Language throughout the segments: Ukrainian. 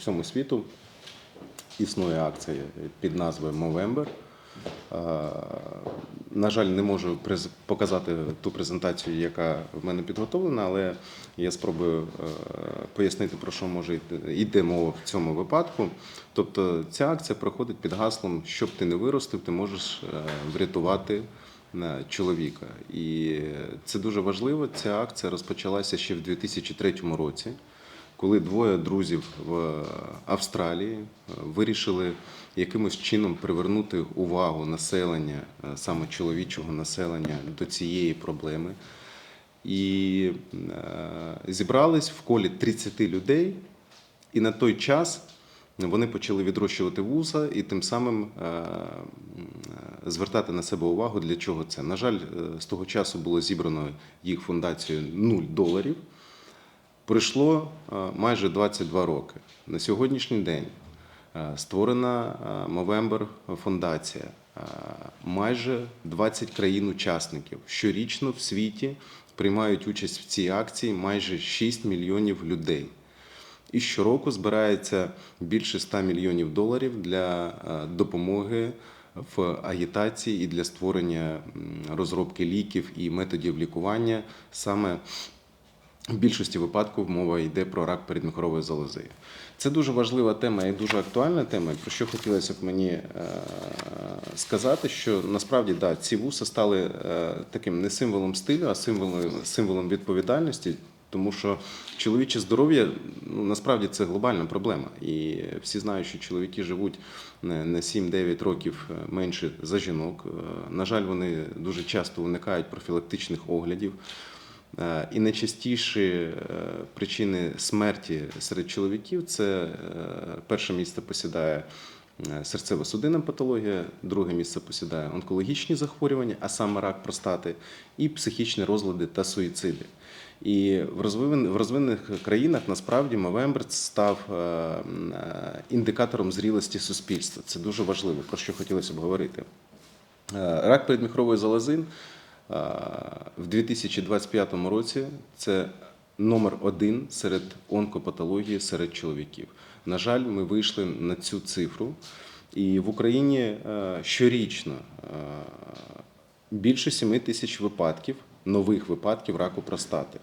всьому світу існує акція під назвою Movember. Е, На жаль, не можу показати ту презентацію, яка в мене підготовлена, але я спробую е, пояснити, про що може йти- мова в цьому випадку. Тобто ця акція проходить під гаслом, щоб ти не виростив, ти можеш е, врятувати е, чоловіка. І це дуже важливо. Ця акція розпочалася ще в 2003 році коли двоє друзів в Австралії е, вирішили якимось чином привернути увагу населення, е, саме чоловічого населення, до цієї проблеми. І е, зібрались в колі 30 людей, і на той час вони почали відрощувати вуса і тим самим звертати на себе увагу, для чого це. На жаль, з того часу було зібрано їх фундацією 0 доларів. Пройшло е, майже 22 роки. На сьогоднішній день е, створена Movember фундація. Е, Майже 20 країн-учасників. Щорічно в світі приймають участь в цій акції майже 6 мільйонів людей. І щороку збирається більше 100 мільйонів доларів для допомоги в агітації і для створення розробки ліків і методів лікування саме в більшості випадків мова йде про рак передміхорової залози. Це дуже важлива тема і дуже актуальна тема. Про що хотілося б мені е, сказати, що насправді да, ці вуса стали е, таким не символом стилю, а символом, символом відповідальності. Тому що чоловіче здоров'я ну насправді це глобальна проблема, і всі знають, що чоловіки живуть не не 7-9 років е, менше за жінок. Е, На жаль, вони дуже часто уникають профілактичних оглядів. Е, І найчастіші е, причини смерті серед чоловіків це е, перше місце посідає серцево-судинна патологія, друге місце посідає онкологічні захворювання, а саме рак простати, і психічні розлади та суїциди. І в розвинен- в розвинених країнах насправді Мовембер став індикатором зрілості суспільства. Це дуже важливо, про що хотілося б говорити. Рак передміхрової залози в 2025 році це номер один серед онкопатології серед чоловіків. На жаль, ми вийшли на цю цифру, і в Україні е, щорічно е, більше 7 тисяч випадків, нових випадків раку простати.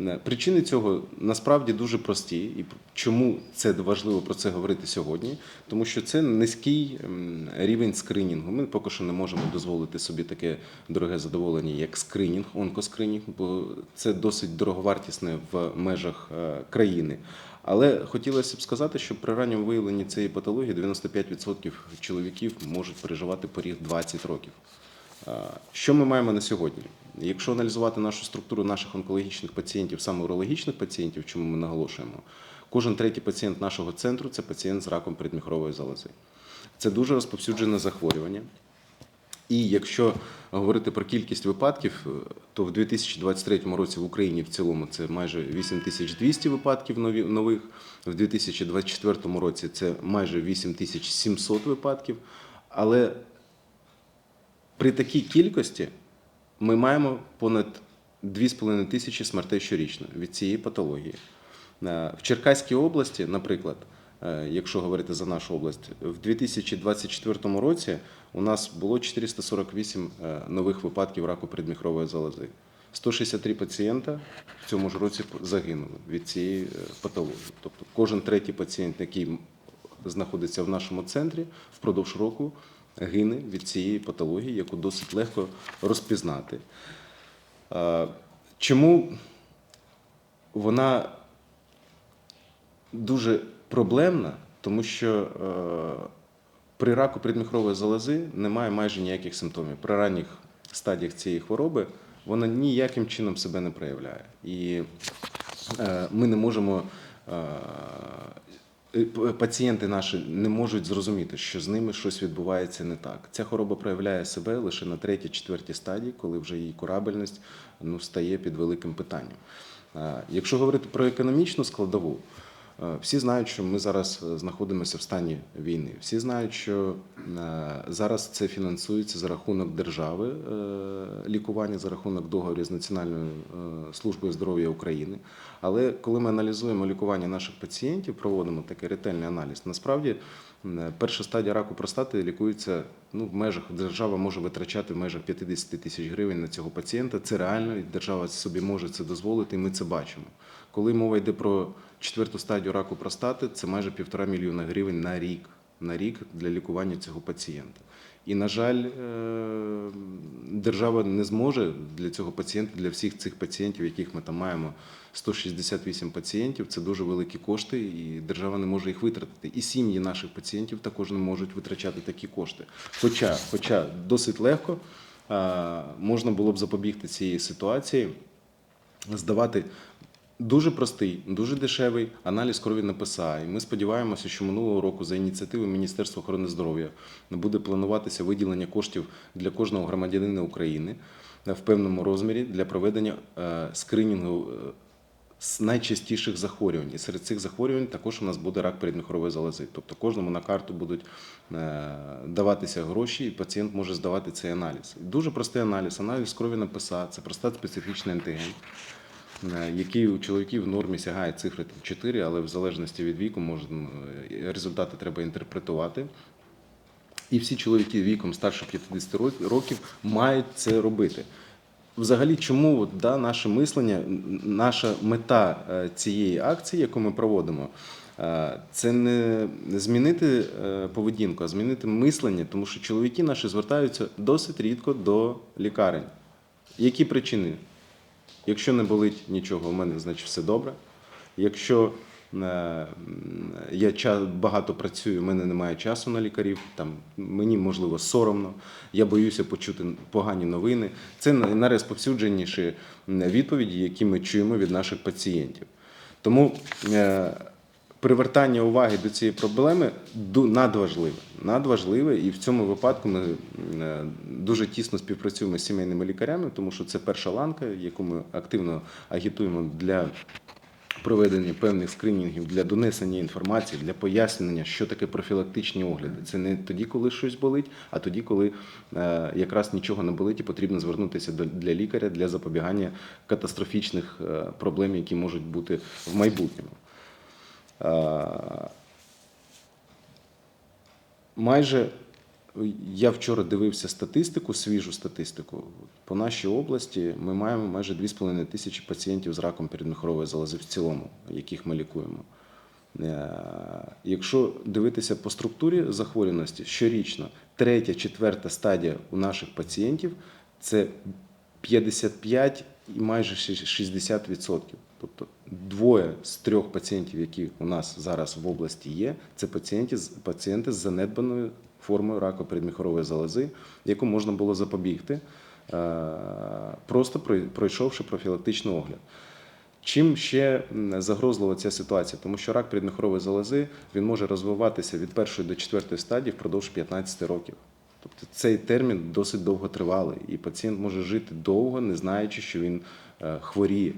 Е, Причини цього насправді дуже прості. І чому це важливо про це говорити сьогодні? Тому що це низький рівень скринінгу. Ми поки що не можемо дозволити собі таке дороге задоволення, як скринінг, онкоскринінг, бо це досить дороговартісне в межах е, країни. Але хотілося б сказати, що при ранньому виявленні цієї патології 95% чоловіків можуть переживати поріг 20 років. Що ми маємо на сьогодні? Якщо аналізувати нашу структуру наших онкологічних пацієнтів, саме урологічних пацієнтів, чому ми наголошуємо, кожен третій пацієнт нашого центру це пацієнт з раком передміхрової залози. Це дуже розповсюджене захворювання. І якщо говорити про кількість випадків, то в 2023 році в Україні в цілому це майже 8200 випадків нових, в 2024 році це майже 8700 випадків. Але при такій кількості ми маємо понад 2,5 тисячі смертей щорічно від цієї патології. Е, В Черкаській області, наприклад, е, якщо говорити за нашу область, в 2024 році у нас було 448 е, нових випадків раку передміхрової залози. 163 пацієнта в цьому ж році загинули від цієї патології. Тобто кожен третій пацієнт, який знаходиться в нашому центрі, впродовж року гине від цієї патології, яку досить легко розпізнати. Е, Чому вона дуже проблемна, тому що е, при раку предміхрової залози немає майже ніяких симптомів. При ранніх стадіях цієї хвороби вона ніяким чином себе не проявляє. І е, ми не можемо. Е, е, Пацієнти наші не можуть зрозуміти, що з ними щось відбувається не так. Ця хвороба проявляє себе лише на третій, четвертій стадії, коли вже її корабельність ну, стає під великим питанням. Е, Якщо говорити про економічну складову, Всі знають, що ми зараз е, знаходимося в стані війни. Всі знають, що е, зараз це фінансується за рахунок держави е, лікування, за рахунок договорів з Національною е, службою здоров'я України. Але коли ми аналізуємо лікування наших пацієнтів, проводимо такий ретельний аналіз, насправді перша стадія раку простати лікується ну, в межах, держава може витрачати в межах 50 тисяч гривень на цього пацієнта. Це реально, і держава собі може це дозволити, і ми це бачимо. Коли мова йде про четверту стадію раку простати, це майже півтора мільйона гривень на рік, на рік для лікування цього пацієнта. І, на жаль, е, держава не зможе для цього пацієнта, для всіх цих пацієнтів, яких ми там маємо 168 пацієнтів, це дуже великі кошти, і держава не може їх витратити. І сім'ї наших пацієнтів також не можуть витрачати такі кошти. Хоча, хоча досить легко е, можна було б запобігти цієї ситуації, здавати Дуже простий, дуже дешевий аналіз крові на ПСА. І ми сподіваємося, що минулого року за ініціативи Міністерства охорони здоров'я буде плануватися виділення коштів для кожного громадянина України в певному розмірі для проведення е, скринінгу е, з найчастіших захворювань. І серед цих захворювань також у нас буде рак передміхорової залози. Тобто кожному на карту будуть е, даватися гроші, і пацієнт може здавати цей аналіз. Дуже простий аналіз. Аналіз крові на ПСА, це простат специфічний антиген. Е, який у чоловіків в нормі сягає цифри там, 4, але в залежності від віку можна, е, результати треба інтерпретувати. І всі чоловіки віком старше 50 років мають це робити. Взагалі, чому да, наше мислення, наша мета е, цієї акції, яку ми проводимо, це не змінити поведінку, а змінити мислення, тому що чоловіки наші звертаються досить рідко до лікарень. Які причини? Якщо не болить нічого, у мене значить все добре. Якщо е, я багато працюю, в мене немає часу на лікарів, там мені можливо соромно, я боюся почути погані новини. Це найрозповсюдженіші відповіді, які ми чуємо від наших пацієнтів. Тому е, привертання уваги до цієї проблеми надважливе. Надважливе, і в цьому випадку ми е, дуже тісно співпрацюємо з сімейними лікарями, тому що це перша ланка, яку ми активно агітуємо для. Проведення певних скринінгів для донесення інформації, для пояснення, що таке профілактичні огляди. Це не тоді, коли щось болить, а тоді, коли е, якраз нічого не болить, і потрібно звернутися для лікаря для запобігання катастрофічних е, проблем, які можуть бути в майбутньому. Майже я вчора дивився статистику, свіжу статистику. По нашій області ми маємо майже 2,5 тисячі пацієнтів з раком передміхорової залози в цілому, яких ми лікуємо. Е, Якщо дивитися по структурі захворюваності, щорічно третя, четверта стадія у наших пацієнтів це 55 і майже 60%. Тобто двоє з трьох пацієнтів, які у нас зараз в області є, це пацієнти, з- пацієнти з занедбаною формою раку передміхорової залози, яку можна було запобігти, е, просто пройшовши профілактичний огляд. Чим ще загрозлива ця ситуація? Тому що рак передміхорової залози він може розвиватися від першої до четвертої стадії впродовж 15 років. Тобто цей термін досить довго тривалий, і пацієнт може жити довго, не знаючи, що він е, хворіє.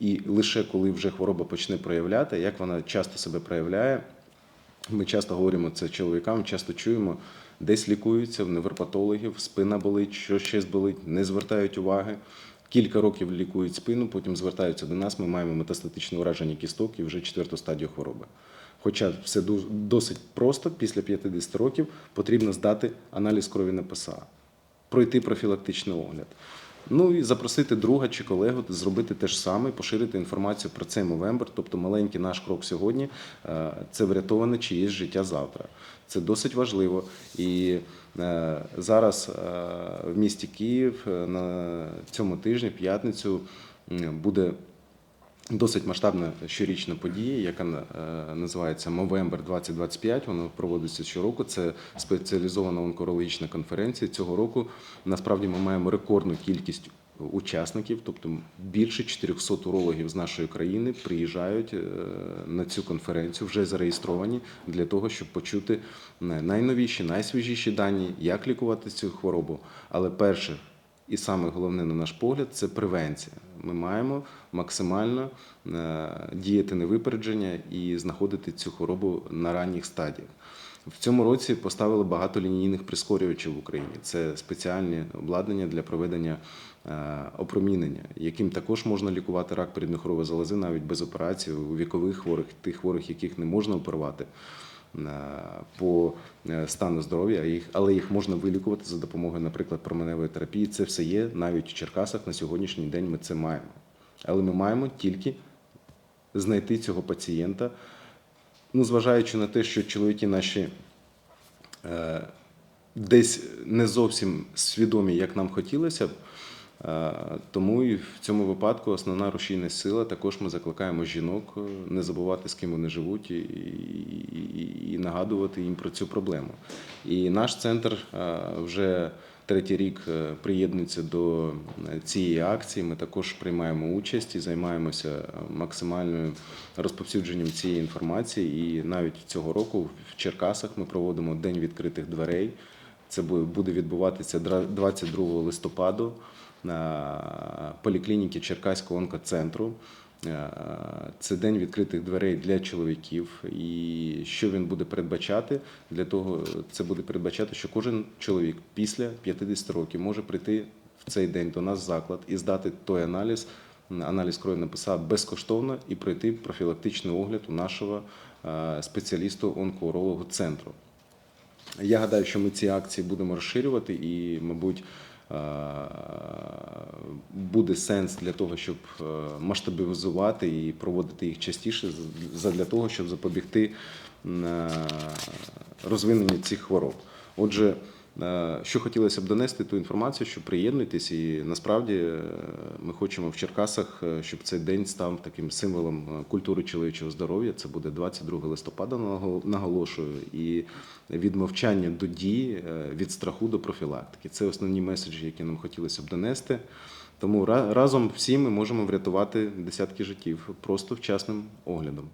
І лише коли вже хвороба почне проявляти, як вона часто себе проявляє, ми часто говоримо це чоловікам, часто чуємо, десь лікуються в невропатологів, спина болить, що ще болить, не звертають уваги. Кілька років лікують спину, потім звертаються до нас. Ми маємо метастатичне ураження кісток і вже четверту стадію хвороби. Хоча все досить просто, після 50 років потрібно здати аналіз крові на ПСА, пройти профілактичний огляд. Ну і запросити друга чи колегу зробити те ж саме, поширити інформацію про цей мовембер, тобто маленький наш крок сьогодні е, це врятоване чиєсь життя завтра. Це досить важливо. І е, зараз е, в місті Київ на цьому тижні, п'ятницю, буде Досить масштабна щорічна подія, яка е, називається Мовембер 2025. Вона проводиться щороку. Це спеціалізована онкологічна конференція. Цього року насправді ми маємо рекордну кількість учасників, тобто більше 400 урологів з нашої країни приїжджають е, на цю конференцію, вже зареєстровані для того, щоб почути е, найновіші, найсвіжіші дані, як лікувати цю хворобу. Але перше І саме головне, на наш погляд, це превенція. Ми маємо максимально е, діяти на випередження і знаходити цю хворобу на ранніх стадіях. В цьому році поставили багато лінійних прискорювачів в Україні. Це спеціальні обладнання для проведення е, опромінення, яким також можна лікувати рак передміхорової залози навіть без операції у вікових хворих, тих хворих, яких не можна оперувати по е, стану здоров'я, але їх можна вилікувати за допомогою, наприклад, променевої терапії. Це все є навіть в Черкасах на сьогоднішній день. Ми це маємо. Але ми маємо тільки знайти цього пацієнта, ну, зважаючи на те, що чоловіки наші е, десь не зовсім свідомі, як нам хотілося б. Е, Тому і в цьому випадку основна рушійна сила. Також ми закликаємо жінок е, не забувати, з ким вони живуть, і, і, і нагадувати їм про цю проблему. І наш центр е, вже третій рік приєднується до цієї акції. Ми також приймаємо участь і займаємося максимальною розповсюдженням цієї інформації. І навіть цього року в Черкасах ми проводимо День відкритих дверей. Це буде відбуватися 22 листопаду поліклініки Черкаського онкоцентру. Е, Це день відкритих дверей для чоловіків. І що він буде передбачати? Для того це буде передбачати, що кожен чоловік після 50 років може прийти в цей день до нас в заклад і здати той аналіз. Аналіз крові написав безкоштовно і пройти профілактичний огляд у нашого е, спеціалісту онкоурологу центру. Я гадаю, що ми ці акції будемо розширювати і, мабуть, буде сенс для того, щоб е, масштабізувати і проводити їх частіше, для того, щоб запобігти е, розвиненню цих хвороб. Отже, е, що хотілося б донести ту інформацію, що приєднуйтесь, і насправді е, ми хочемо в Черкасах, е, щоб цей день став таким символом е, культури чоловічого здоров'я. Це буде 22 листопада, наго- наголошую, і від мовчання до дії, е, від страху до профілактики. Це основні меседжі, які нам хотілося б донести. Тому ра- разом всі ми можемо врятувати десятки життів просто вчасним оглядом.